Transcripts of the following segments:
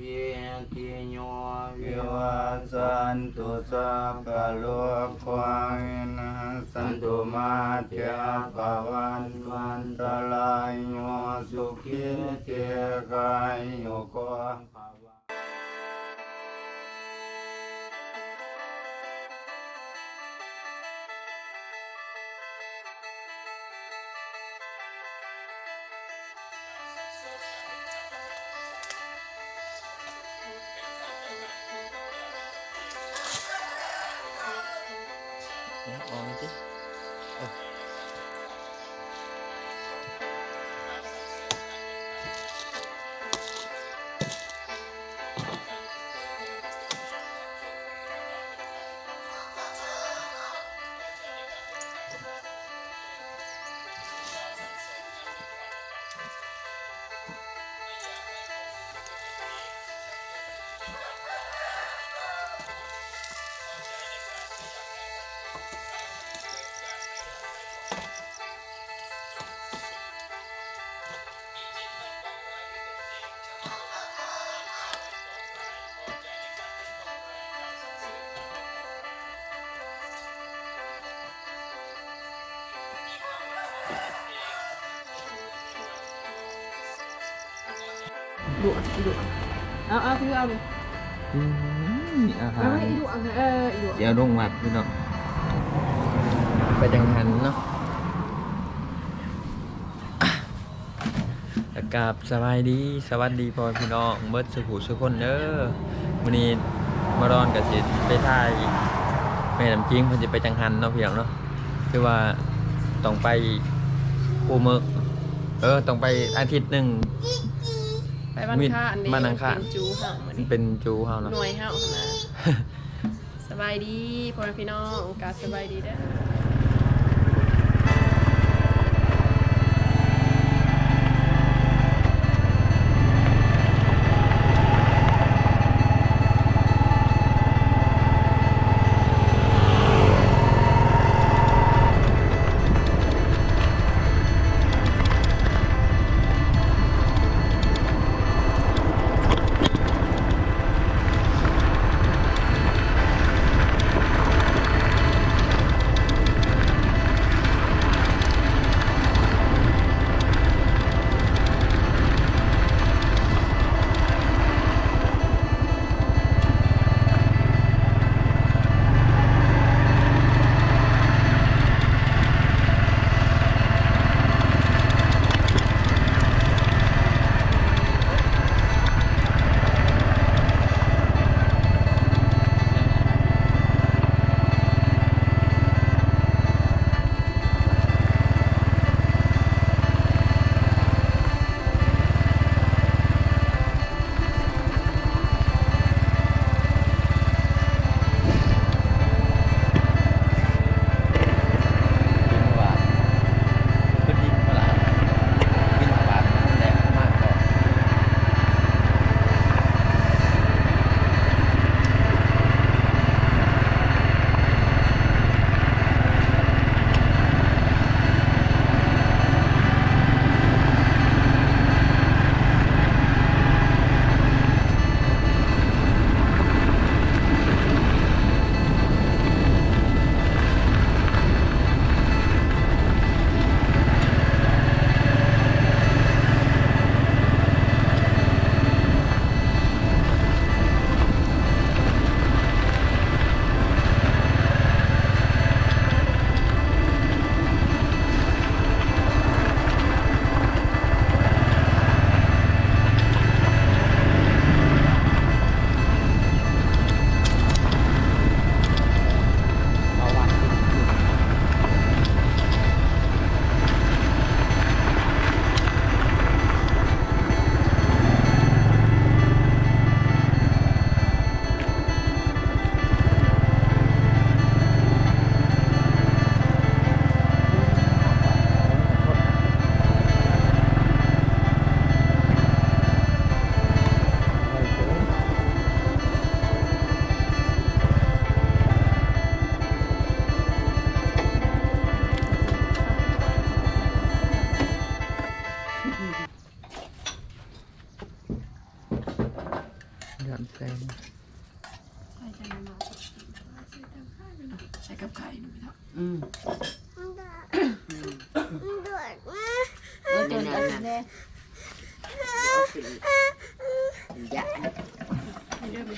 ภิติโยวิวัสสันตุสัพพะโลกขวาวินาสันตุมาเตภวันวันตรายโยสุขิเตกายโยโก ดุดุเอาเอาพี่เอาเลยอาหาเอารไว้อีดุเอาเลยเอออีดุเดี๋ยวลงวัดพี่น้องไปจังหันเนาะอะอากาศสบายดีสวัสดีพ่อพี่น้องเบิดสุขุสุกคนเด้อวันนี้มารอนกับสิไปถ่ายแม่น้ำจิ้งเพิ่นจะไปจังหันเนาะพี่น้องเนาะคือว่าต้องไปปูเมึกเออต้องไปอาทิตย์หนึ่งไป วันค้าอันนี้วันอังคาร เป็นจูเห่าเหมือนเป็นจูเฮาหเนาะน่วยเห่าหั่นนะสบายดีพ่อแม่พี่น้องกาสบายดีเด้อ ใส่กับไข่หนูไม่ทอืมเดือดมากเออเดี๋ยวนั้นนะอย่าำให้เลือกไป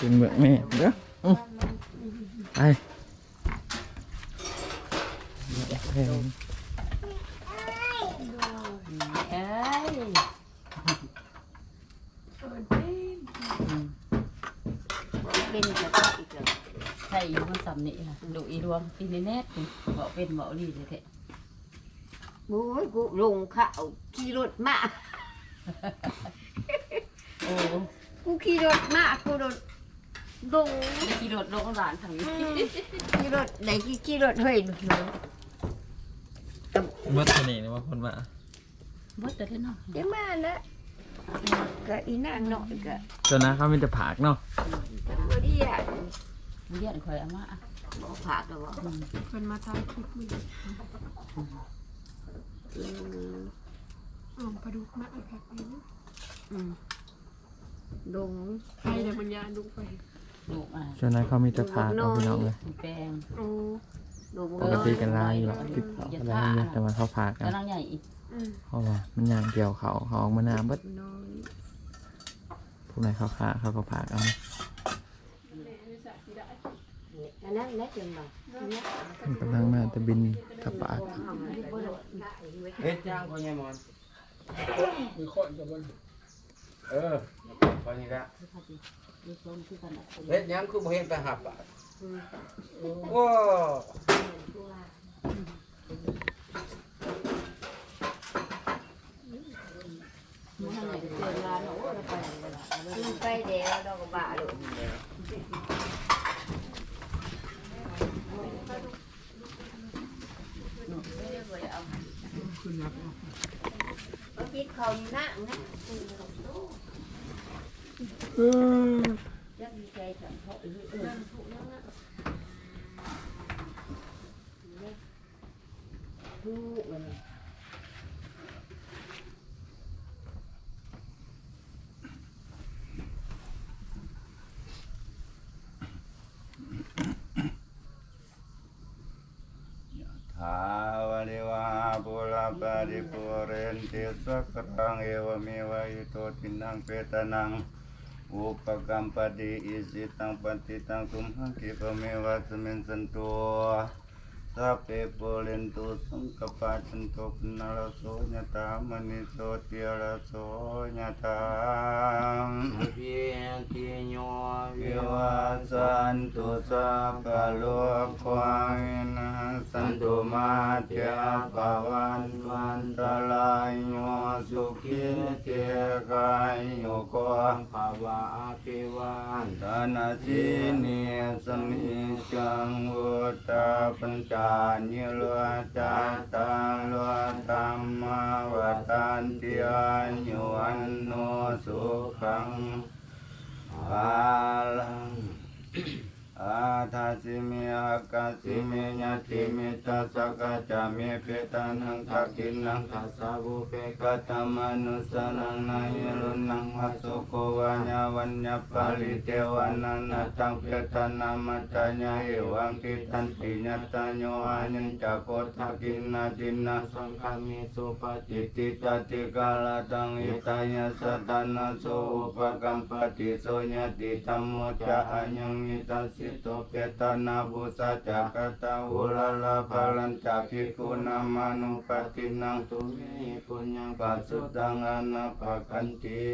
กินเบื่อแม่เด้ออื้อไปแพง เอ้ย เปิดเพลง เป็นจะก็อีกแล้วใช่อยู่มันสำนี่ค่ะดูอีดวงอีนี่แน่นี่บอกเป็นบอกดีเลยแท้โอ้ยกูลงข้าวขี่รถมาโอ้กูขี่รถมากูรถลงได้ขี่รถลงร้านทางนี้ขี่รถไหนขี่ขี่รถเฮ้ยเมื่อเท่านี้นะว่าคนมาบดแต่ที่นอกเดี๋ยวมาแล้วก็อีนางหน่อยก็ตอนนั้นเขามีแต่ผักเนาะบ่ดีอะเรียนคอยเอามาอะ บ่ผักก็บ่อืมเพิ่นมาถ่ายคลิปมืออืมอ๋อปลาดุกมากเลยค่ะนี่อืมลงใครเดี๋ยวมันยาดุกไป ลูกอะตอนนั้นเขามีแต่ผักเอาพี่น้องเลยแปลงโอ้ลงปกติกันลายอยู่หรอกติดต่อกันลายอยู่แต่ว่าเขาผักกันกำลังใหญ่อีกอืมเพราะว่ามันยางเกี่ยวเขาเขาออกมาหน้าเบิดน้อย ผู้ใดเขาผักเขาก็ผักเอามา อันนั้นแหละจังบ่มันกำลังมาแต่บินกับปากเฮ็ดย่างพ่อใหญ่หมอนมีคนจะบนเออพอนี้ละลูกชมคือกันอะเฮ็ดย่างคือบ่เห็นแต่หับอะโอ้มันทำไงเกินร้านโอ้ยไปเลยล่ะมันไปเดี๋ยวดอกก็บ้าลูก คิดเขาอยู่นั่งนะยังมีใจสังเขาเออเออถูกแล้วนะถูกเลยทาวะลิวา ปุราปะริปุเรนติสักรังเอวเมวะอิโตตินังเปตนังอุปกัมปติอิสิตังปฏิตังตุมหังคิปะเมวะสมินสันตุ สัพเพปุเรนตุสังกปปะจันโตปนะรโสยะตามณิโสติระโสยะตามเพียติโยวิวัสสันตุสัพพะโลกวานาสันตุมาเถะภาวันวันตรายโยสุขิเตกายโยโกภาวะภิวันตนาสิเนสมิจังวุตาปัญจนิโลจาตังโลตัมมาวัตันติอายุวันโนสุขังอาลัง อาทาสิเมอากาสิเมญาติเมตัสกะจาเมเปตานังทักินังทัสสะบุเปกะตมนุสนังนายรุนังวัสุโกวัญญาวัญญาปาลิเทวานันนาตังเปตานามัตตญาเอวังกิตันติญาตโยอานันจักโคทักินาดินนาสังฆามิสุปฏิติตติกาลตังอิตายาสัตนาโสอุปกัมปติโสญาติธรรมโมจะอัญญังมิตัสสิโตเปตนาบุสัจจกตาอุลลาภาลันจักขิกุนามานุปตินังตุเมปุญญังปัสสุตังอนาภคันติ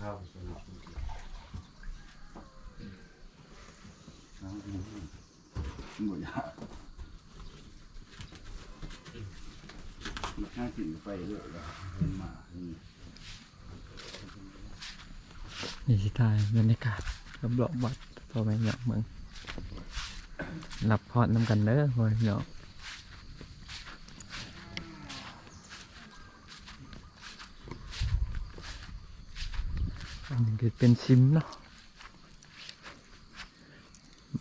ข้าวสนุกหมดยา ข้ากินไปเรื่อยเลยเห็นมานี่นี่สิทายบรรยากาศรอบๆวัดพ่อแม่หยาะเมืองรับพรน้ำกันเด้อพ่อแม่หยาะอันนี้คือเป็นซิมเนาะ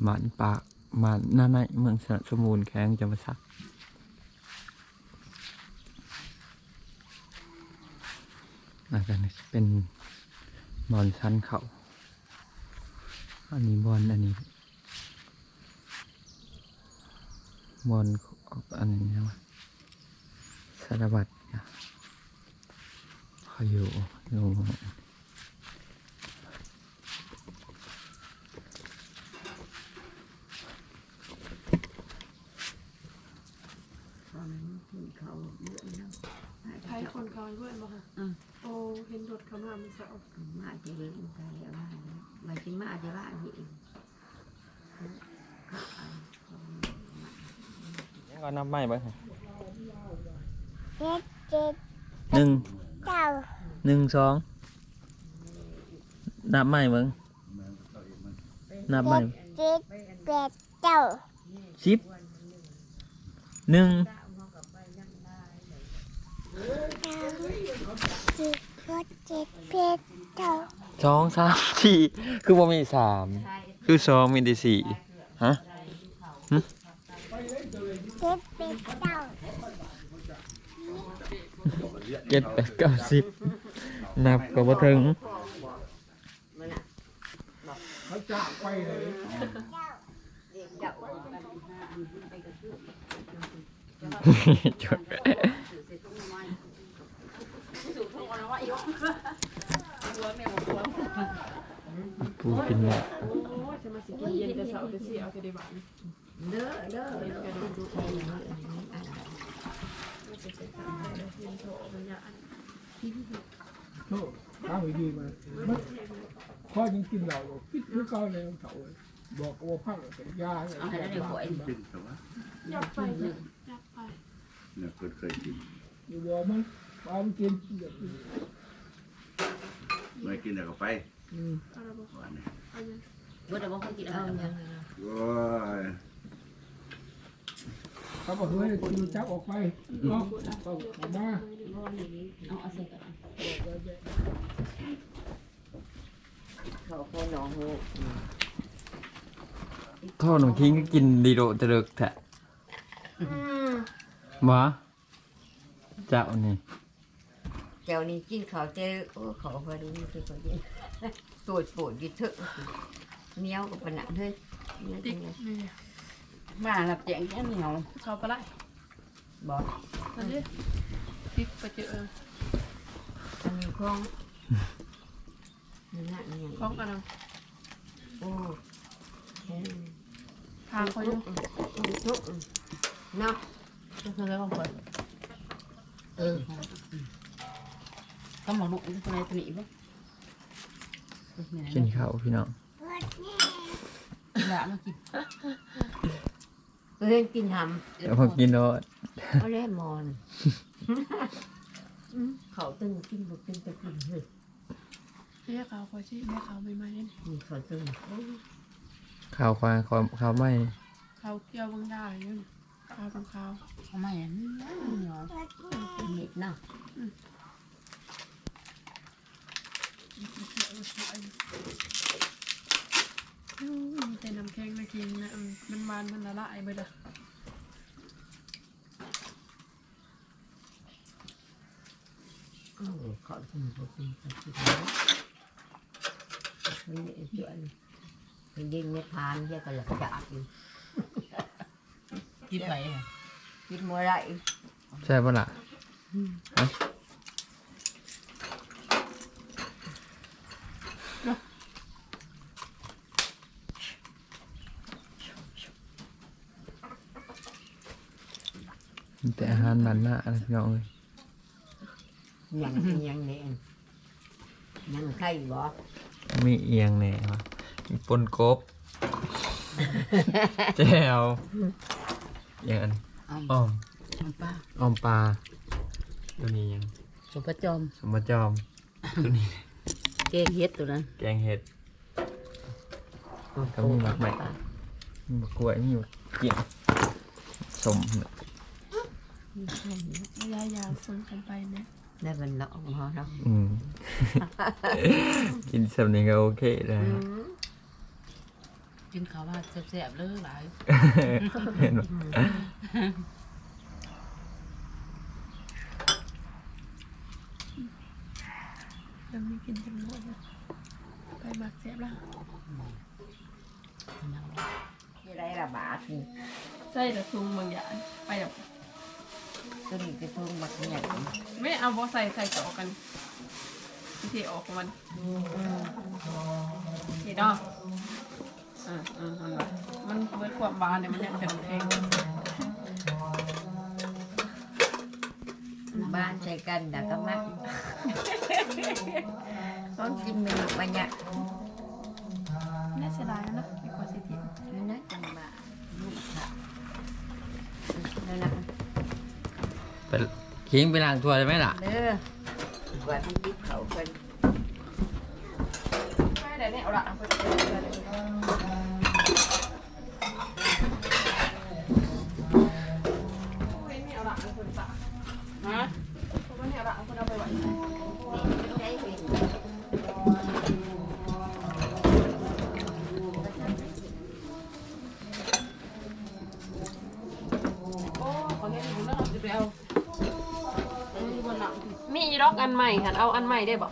บ้านปากหมาหน้าในเมืองสระสมูลแข้งจะมาสัก อาจารย์เป็นบอลชั้นเขาอันนี้บอลอันนี้บอลอันนี้นะวะสารบัตรนะเขาอยู่อยู่ตอนนั้นกินเขาเยอะนะไทยคนเขาเพื่อนบ่ค่ะอืมโอ้ เห็นรถเขามามันเสามาจะเลี้ยงไปแล้วว่ามาจิมาจะว่าอีกยังก็นับไม่เบ้างเจ็ดเจ็ดหนึ่งเก้าหนึ่งสองนับไม่เบ้างนับไม่เจ็ดแปดเก้าสิบหนึ่งสิบห กเจ็ดแปดเก้าสองสามสี่คือว่ามีสามคือสองมีแต่สี่ฮะเจ็ดแปดเก้าเจ็ดแปดเก้าสิบนับก็บ่ถึงจด ปูกินเนี่ยโอ้จะมาสิกินเย็นแต่เสาแต่เสียเอาแต่ได้บ้านเด้อเด้อเดูดูมันโอันโน่ข้าวดีมาข้อยังกินเหล้าอยู่คิดคือเก่าเลยเขาบอกว่าพังเป็นยาเอาให้ได้เดี๋ยวไปกินแต่ว่าอยากไปเนี่ยอยากไปเนี่ยเคยเคยกินอยู่บอกมันปามันกินเมื่อกินแต่ก็ไป เอาละบ่วันนี้เอายังเมื่อเรากินอาหารแล้โอ้ยเขาบอกเฮ้ยคุณจับออกไปเนาะเอออกมาเอาเอาใส่กันเขาแค่น้องหูท่อหนูทิ้งก็กินดีโดจะเลิกแทะวะเจ้านี่เจ้านี่กินเขาวเจ้โอ้เขาพอดีนี่คือเขาเย็น ตัวปวดดิเถอะเนี้ยวกับปนักเฮ้ยเนี่ยติ๊จักงเลยนี่มาหลับแจงแค่เหนียวเขาปลาไหลบอกอันนี้ติ๊กไปเจอเอออันนี้คงนั่นน่ะนี่ฟ้องกันเอาโอ้เฮ้ยทางเขาอยู่ทุกเนาะก็คือแล้วก็ป่วยเออก็มาลุกตัวไหนตัวนี้บ้าง กินข้าวพี่น้องละมากินเพื่อนกินหเดี๋ยวพอกินแล้วำเขาเล่มอนเขาตึงกินบุกินตะกินเฮ้ยเรียกเขาคอยชี้แม่เขาไม่มาเล่นมีเขาตึงข้าวควายข้าวข้าวไม่เขาเกี่ยวบางได้ยังเขาบางเขาทำไมอะเหนียวเห็ดเนาะ มีแต่น้ำแข็งมากินนะมันมันมันละลายไปเลยโอ้เขาตึงบุกินตะกินนี่จวนเป็นดินไม่ทานเยอะก็หลับจับอยู่กินไปอะกินมัวไรใช่ปะล่ะฮะมีแต่อาหารบ้านหน้าอะไรพี่น้องเลยยังยังเนี่ยยังไข่บ่มีเอียงแหน่วะมีปนกบ แจวอย่างอันอ้อมอ้อมป้าอ้อมปลาตัวนี้ยังสมประจอมสมบัติจอมตัวนี้เกงเฮ็ดตัวนั้นแกงเห็ดก็มีหมากใหม่มีหมากกล้วยมีหมากเกี่ยงสมเนี่ ยระยะยาวฝึกกันไปนะได้เป็นละอองเนาะอืม กินสำเนียงก็โอเคเลยกินข้าวว่าแซ่บๆเลยหลายเห็นบ่ยังไม่กินจำนวนเลยไปหมักแซ่บละที่ไรระบาดนี่ใส่แต่ซุงบางอย่างไปแบบ ตัวนี้จะทุ่งบักเนี่ยไม่เอาบอใส่ใส่ต่อกันวิธีออกของมันเห็นดอกอ่าอ่ามันเบิดความบานเนี่ยมันยังเป็นเพลงบ้านใส่กันดักกะมักต้องกินเมนูไปัญญาน่า คิงไปล้างถ้วยได้ไหมล่ะเด้อว่าที่ยิบเขาเพิ่นไม่ได้เนี่ยเอาละเอาไปเลยเอาละเอาคนตาฮะเพราะว่าเนี่ยเอาละเอาคนเอาไปไว้ ใช้เห็น โอ้ขอเห็นอยู่แล้วเราจะไปเอามีอีร็อกอั นใหม่ค่ะเอาอันใหม่ได้บอก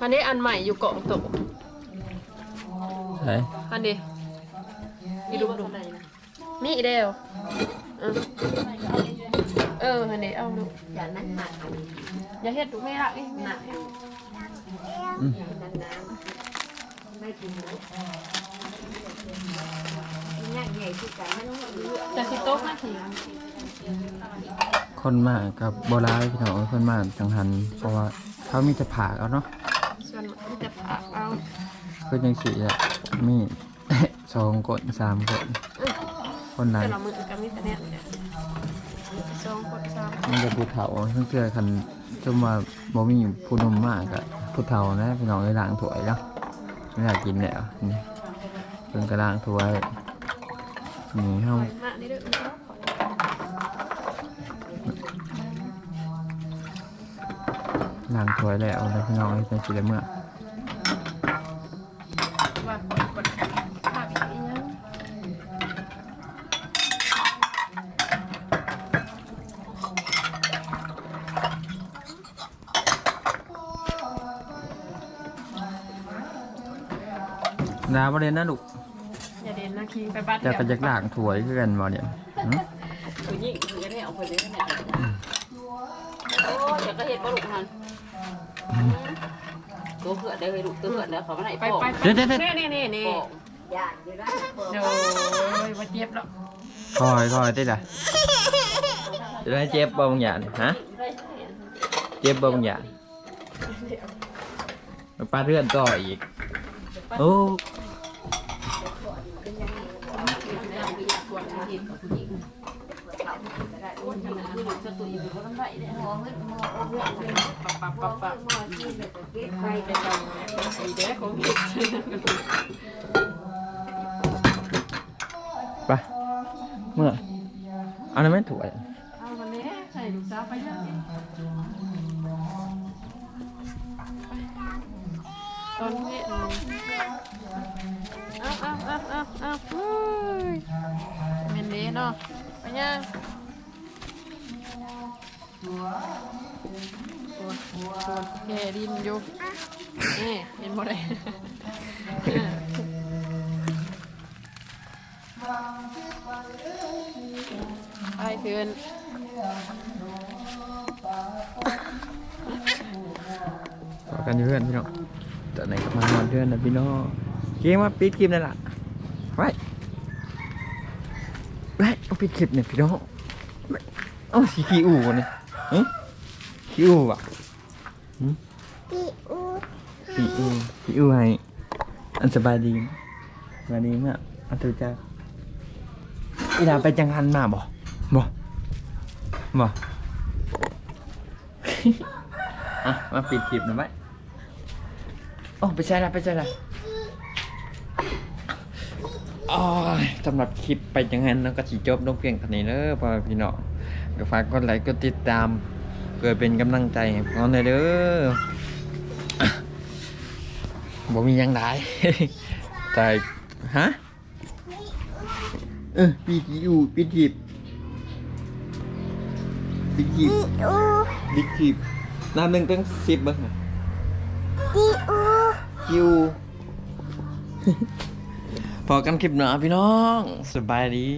อันนี้อันใหม่อยู่เกาะโตะใช่อันนี้อีดูดูมีอีเดียวเออเอออันนี้เอาดูอย่านั่นหนักอันนี้อย่าเฮ็ดดูไม่ละเอ้ยไม่หนัละกนั่นน้ำไม่กินนะง่ายใหญ่ที่กันไม่ต้องเลือกจะสิโต๊ะมาที คนมากกับโบราณพี่น้องคนมากจังหัน เพราะว่าเขามีแต่ผากเอาเนาะส่วนมันจะปากเอาเพื่อจังสีอะมี สองคนสามคนคนไหนแต่ละมือก็มีแต่เนี่ยเนี่ยสองคนสามมันจะผู้เฒ่าทั้งเสื้อคันจมว่าบ่มีผู้หนมมากอะผู้เฒ่านะพี่น้องไอ้ล้างถ้วยแล้วไม่อยากกินแล้วนี่เพิ่นก็ล้างถ้วยนี่เฮาปล่อยมานี่เด้อ ล่อยล้างถ้วยแล้วแล้วพี่น้องไอ้จังสิได้เมื่อว่ากดกดภาพอีกอีกยังนาบ่ได้นะลูกอย่าเด่นนะคิงไปบ้านจะก็อยากล้างถ้วยคือกันบ่เนี่ยหึผู้หญิงคือกันเนี่ยเอาไปเลยกันเนี่ย โอ้เดี๋ยวก็เห็นบ่ลูกทันตัวเหือดเด้อลูกตัวเหือดเด้อเขามาไหนไปพ่อไปเดี๋ยวเดี๋ยวเดี๋ยว นี่นี่นี่นี่พ่ออย่าอยู่ได้เปิดโดยมาเจ็บแล้วคอยคอยติล่ะจะได้เจ็บบ่บางอย่างนี่ ฮะเจ็บบ่บางอย่างมาปาเรื่อนต่ออีกโอ้ปับปับปับปับไปไปจังไอเด็กของผิดไปเมื่อเอาหน่อยไหมถ้วยเอาวันนี้ใส่ลูกสาวไปเยอะตอนนี้เอาเอาเอาเอาเอาเฮ้ยเมนเด้เนาะไปยัง ปวดปวดแกดินอยู่นี่เห็นบ่ได้ไปเถือนต่อกันอยู่เพื่อนพี่น้องตอนไหนก็มานอนเพื่อนนะพี่น้องเก่งมาปิดคลิปนั่นล่ะไว้ไว้เอาปิดคลิปเนี่ยพี่น้องไว้เอ้าสีขี้อู่เนี่ย หึขี้อู่อะพี่อูขี้อู่ขี้อู่ให้อันสบายดีสบายดีมากอันตัวจ้าอีดาไปจังหันมาบ่บ่บ่อะมาปิดคลิปหน่อยไหมโอ้ไปใช่ละไปใช่ละอ๋อสำหรับคลิปไปจังหันแล้วก็สีจบลงเพียงเท่านี้เด้อพ่อพี่น้อง ก็ฝากกดไลค์กดติดตาม เพื่อเป็นกำลังใจให้พวกเราหน่อยเด้อบ่มีหยังได้ไปตายฮะเออปีกีอูปีจีบปีจีบอีอูปีจีบน้ำหนึ่งตั้งสิบบ้างอะอีอูคิวพอกันคลิปหนาพี่น้อง สบายดี